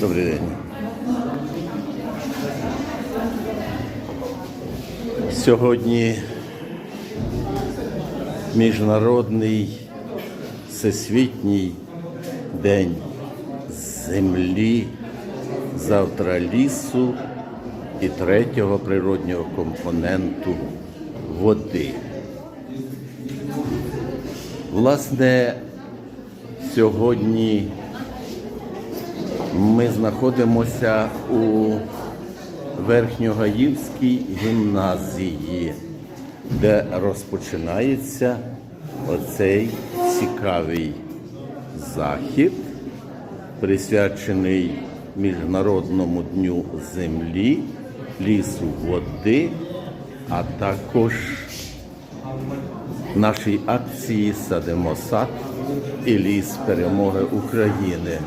Добрий день. Сьогодні міжнародний всесвітній день землі, завтра лісу і третього природнього компоненту води. Власне, сьогодні ми знаходимося у Верхньогаївській гімназії, де розпочинається оцей цікавий захід, присвячений Міжнародному дню землі, лісу води, а також нашій акції Садимо сад і ліс перемоги України.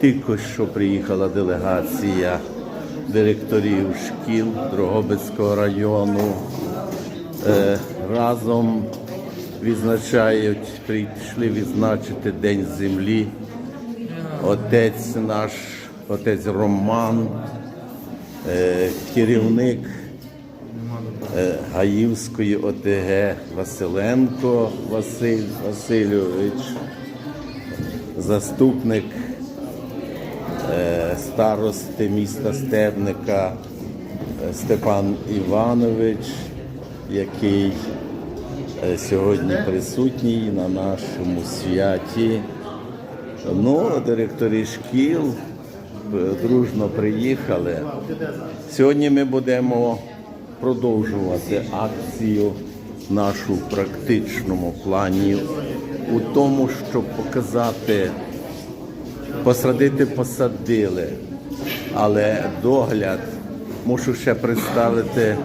Тільки що приїхала делегація директорів шкіл Дрогобицького району. Е, разом відзначають, прийшли відзначити День землі. Отець наш, отець Роман, е, керівник е, Гаївської ОТГ Василенко Василь Васильович, заступник старости міста Стебника е, Степан Іванович, який е, сьогодні присутній на нашому святі. Ну, директори шкіл е, дружно приїхали. Сьогодні ми будемо продовжувати акцію нашу в практичному плані у тому, щоб показати, посадити посадили, але догляд мушу ще представити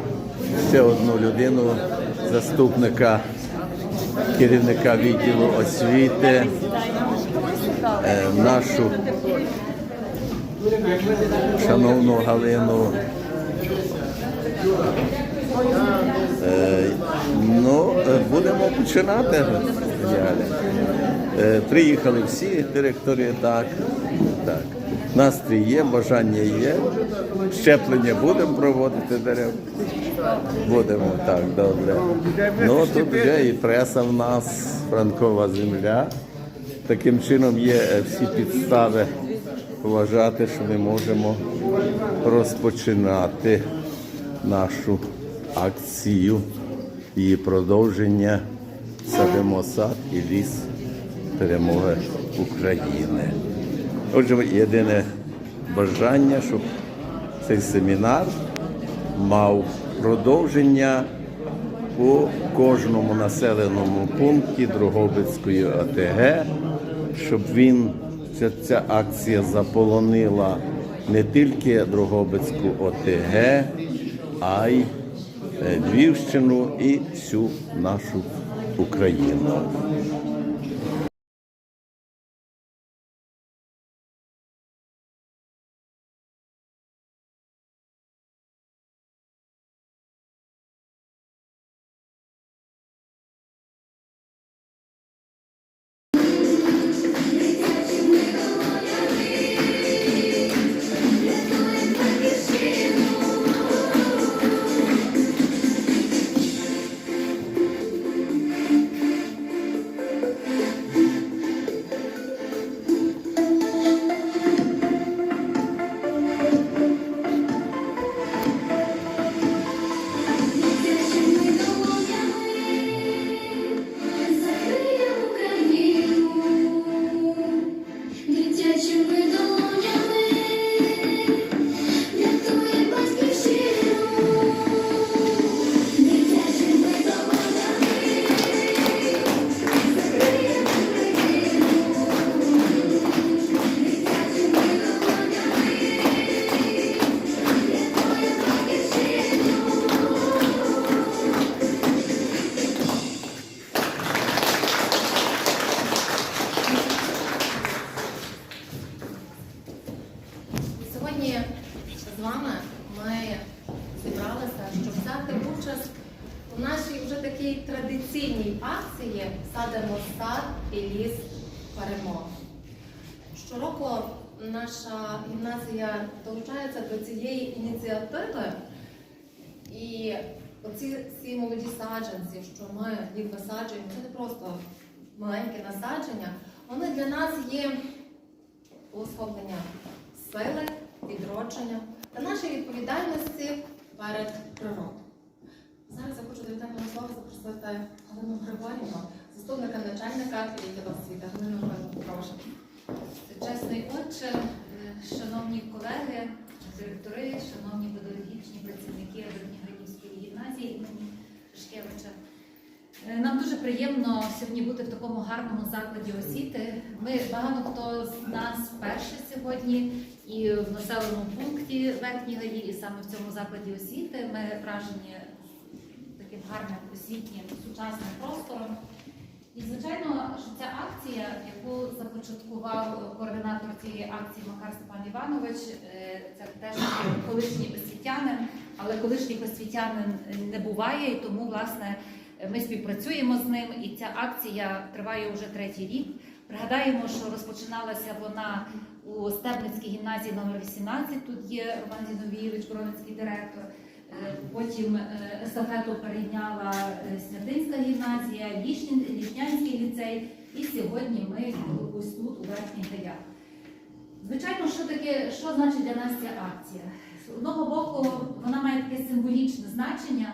ще одну людину, заступника керівника відділу освіти, е, нашу шановну Галину. Е, Ну, е, будемо починати. Е, Приїхали всі директори, так. так. Настрій є, бажання є. Щеплення будемо проводити дерев. Будемо, так, добре. Ну, тут вже і преса в нас, Франкова земля. Таким чином є е, всі підстави вважати, що ми можемо розпочинати нашу акцію її продовження садимо сад і ліс перемоги України. Отже, єдине бажання, щоб цей семінар мав продовження у кожному населеному пункті Дрогобицької ОТГ, щоб він ця, ця акція заполонила не тільки Дрогобицьку ОТГ, а й е, Львівщину і всю нашу Україну. Щороку наша гімназія долучається до цієї ініціативи. І оці всі молоді саджанці, що ми їх висаджуємо, це не просто маленьке насадження, вони для нас є уособлення сили, відродження та нашої відповідальності перед природою. Зараз я хочу до вітального слова запросити Галину Григорівну, заступника начальника відділу освіти. Галину Григорівну, прошу. Директори, шановні педагогічні працівники Верхньогринівської гімназії імені Шкевича. Е, Нам дуже приємно сьогодні бути в такому гарному закладі освіти. Ми багато хто з нас вперше сьогодні і в населеному пункті Верхній Гаї, і саме в цьому закладі освіти. Ми вражені таким гарним освітнім сучасним простором. І звичайно, що ця акція, яку започаткував координатор цієї акції Макар Степан Іванович, е, це теж колишній освітянин, але колишніх освітянин не буває, і тому власне ми співпрацюємо з ним. І ця акція триває вже третій рік. Пригадаємо, що розпочиналася вона у Стебницькій гімназії номер 18. Тут є Роман Зіновійович, Воронецький директор. Е, Потім е, естафету перейняла е, Снятинська гімназія, Лішнянський ліцей, і сьогодні ми ось тут, у Верхніх Гаях. Звичайно, що таке, що значить для нас ця акція? З одного боку, вона має таке символічне значення,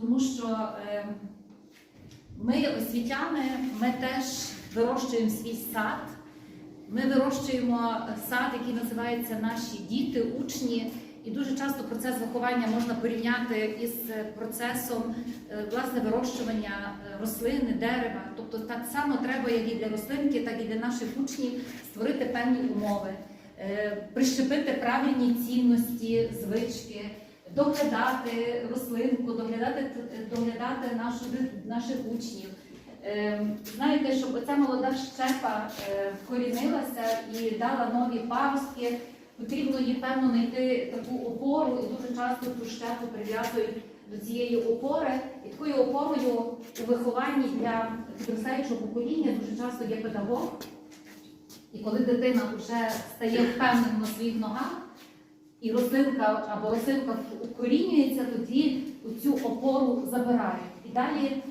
тому що е, ми, освітяни, ми теж вирощуємо свій сад. Ми вирощуємо сад, який називається Наші діти, учні. І дуже часто процес виховання можна порівняти із процесом е, власне вирощування е, рослини, дерева. Тобто так само треба, як і для рослинки, так і для наших учнів створити певні умови, е, прищепити правильні цінності, звички, доглядати рослинку, доглядати, доглядати нашу, наших учнів. Е, Знаєте, щоб оця молода щепа е, вкорінилася і дала нові паростки, потрібно їй певно знайти таку опору, і дуже часто цю щепу прив'язують до цієї опори. І такою опорою у вихованні для підростаючого покоління дуже часто є педагог. І коли дитина вже стає впевнена на своїх ногах, і рослинка або рослинка укорінюється, тоді цю опору забирають. І далі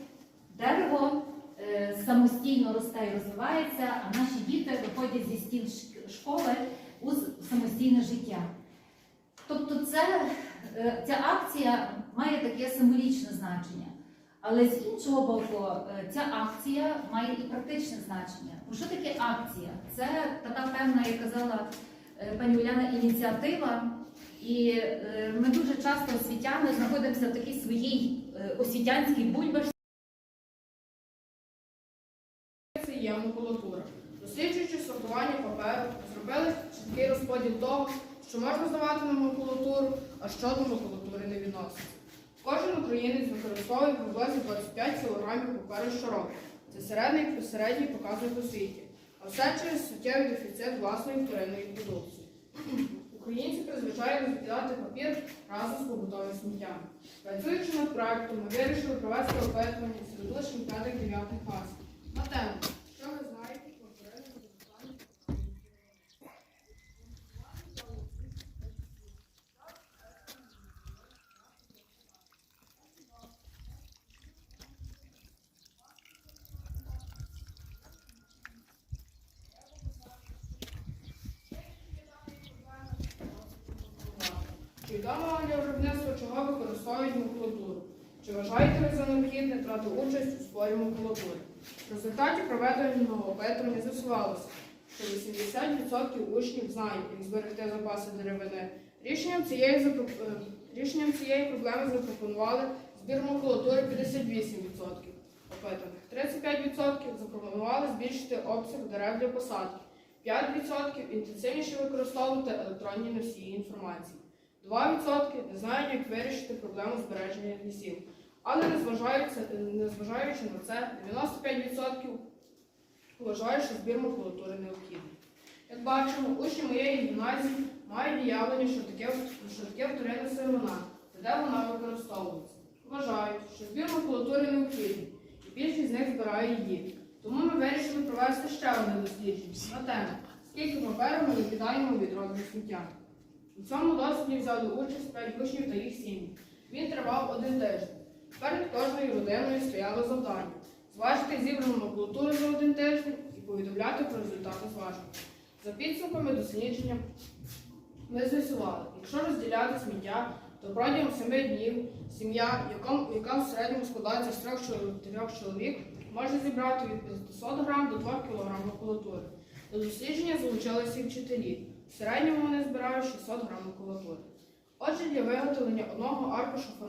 дерево е, самостійно росте і розвивається, а наші діти виходять зі стін школи у самостійне життя. Тобто це, е, ця акція має таке символічне значення. Але з іншого боку, е, ця акція має і практичне значення. Бо що таке акція? Це така певна, як казала е, пані Уляна, ініціатива. І ми дуже часто освітяни знаходимося в такій своїй освітянській бульбашці. Що можна здавати на макулатуру, а що до макулатури не відноситься. Кожен українець використовує приблизно 25 кг паперу щороку. Це середній, середній показник у світі. А все через суттєвий дефіцит власної вторинної продукції. Українці призвичайно закидати папір разом з побутовим сміттям. Працюючи над проектом, ми вирішили провести опитування серед учнів 5-9 класів. На тему, що ви знаєте про вторинне використання Для виробництва чого використовують макулатуру? Чи вважаєте ви за необхідне брати участь у створі макулатури? В результаті проведеного опитування з'ясувалося, що 80% учнів знають, як зберегти запаси деревини. Рішенням цієї, запро- е, рішенням цієї проблеми запропонували збір макулатури 58% опитаних. 35% запропонували збільшити обсяг дерев для посадки. 5% інтенсивніше використовувати електронні носії інформації. 2% не знають, як вирішити проблему збереження лісів. Але незважаючи, на це, 95% вважають, що збір макулатури необхідний. Як бачимо, учні моєї гімназії мають уявлення, що таке, що таке вторинна сировина та де вона використовується. Вважають, що збір макулатури необхідний, і більшість з них збирає її. Тому ми вирішили провести ще одне дослідження на тему Скільки паперу ми викидаємо у відро сміття? У цьому досліді взяли участь 5 учнів та їх сім'ї. Він тривав один тиждень. Перед кожною родиною стояло завдання зважити зібрану макулатуру за один тиждень і повідомляти про результати зважень. За підсумками дослідження ми з'ясували, якщо розділяти сміття, то протягом 7 днів сім'я, яка в середньому складається з 3-4 чоловік, може зібрати від 500 грам до 2 кг макулатури. До дослідження залучилися вчителі. В середньому вони збирають 600 грам макулатури. Отже, для виготовлення одного аркушу е,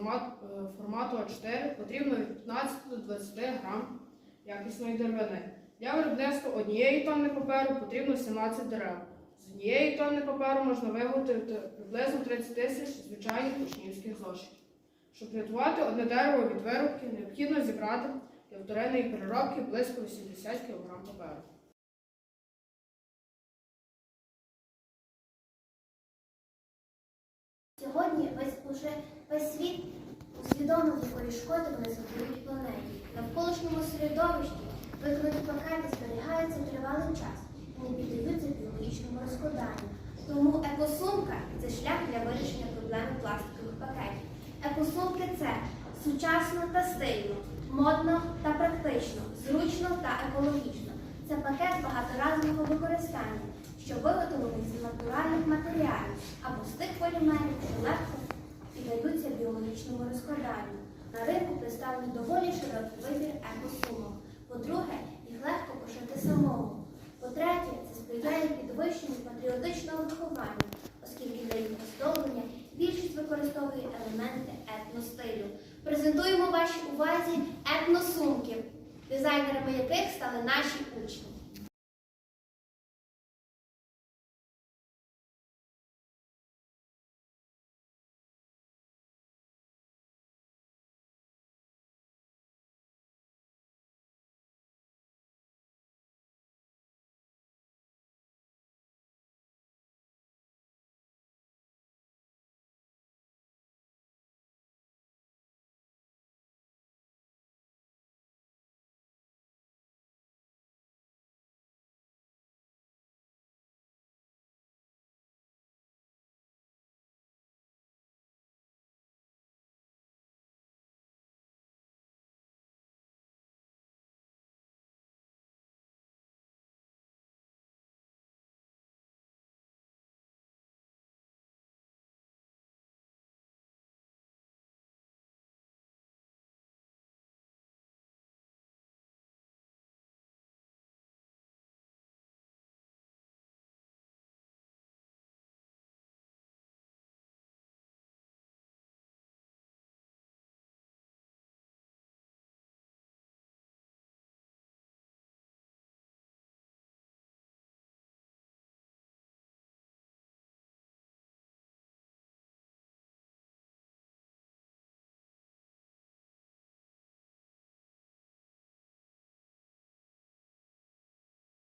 формату А4 потрібно від 15 до 20 грам якісної деревини. Для виробництва однієї тонни паперу потрібно 17 дерев. З однієї тонни паперу можна виготовити приблизно 30 тисяч звичайних учнівських зошитів. Щоб рятувати одне дерево від вирубки, необхідно зібрати для вторинної переробки близько 80 кг паперу. Сьогодні весь уже весь світ усвідомив, якої шкоди вони завдають планеті. На навколишньому середовищі виконані пакети зберігаються тривалий час і не піддаються біологічному розкладанню. Тому екосумка це шлях для вирішення проблеми пластикових пакетів. Екосумки це сучасно та стильно, модно та практично, зручно та екологічно. Це пакет багаторазового використання, що виготовлений з натуральних матеріалів або з тих полімерів, що легко піддаються біологічному розкладанню. На ринку представлено доволі широкий вибір екосумок. По-друге, їх легко пошити самому. По-третє, це сприяє підвищенню патріотичного виховання, оскільки для їх оздоблення більшість використовує елементи етностилю. Презентуємо вашій увазі етносумки, дизайнерами яких стали наші.